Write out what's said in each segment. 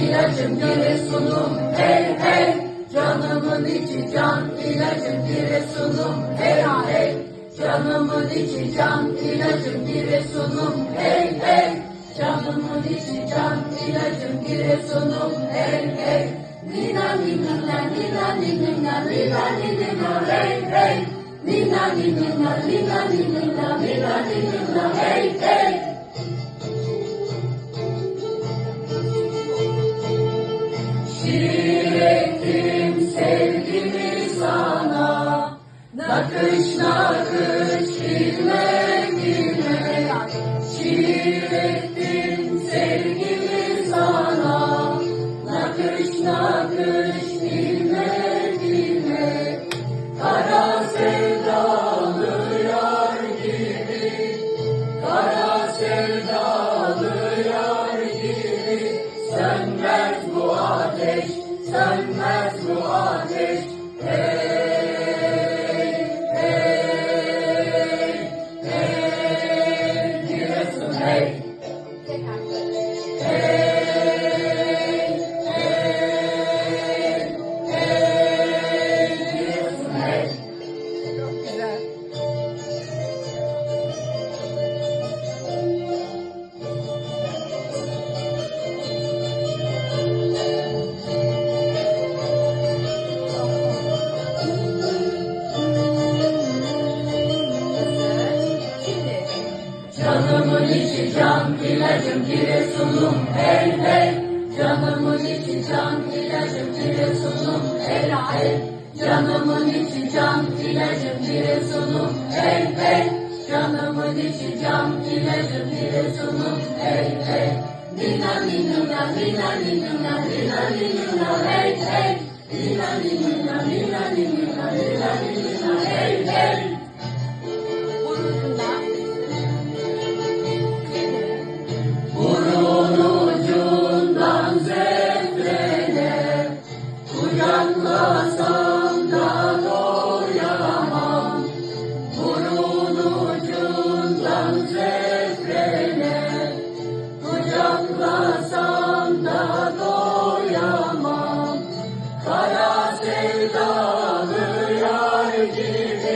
ilacım Giresun'um hey hey Canımın içi can ilacım Giresun'um hey hey Canımın içi can ilacım Giresun'um hey hey Canımın içi can ilacım Giresun'um hey hey Nina nina nina nina nina nina nina hey hey Nina nina nina nina nina Şiir ettim sevgimi sana Nakış nakış bilme bilme Şiir ettim sevgimi sana. Nakış nakış bilme ilacım Giresun'um hey hey. Canımın içi can, ilacım Giresun'um hey hey. Canımın içi can, ilacım Giresun'um hey hey. Canımın içi can, ilacım Giresun'um hey hey. Nina nina nina nina nina nina hey hey. Nina nina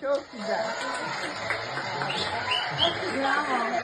Çok güzel. Bravo.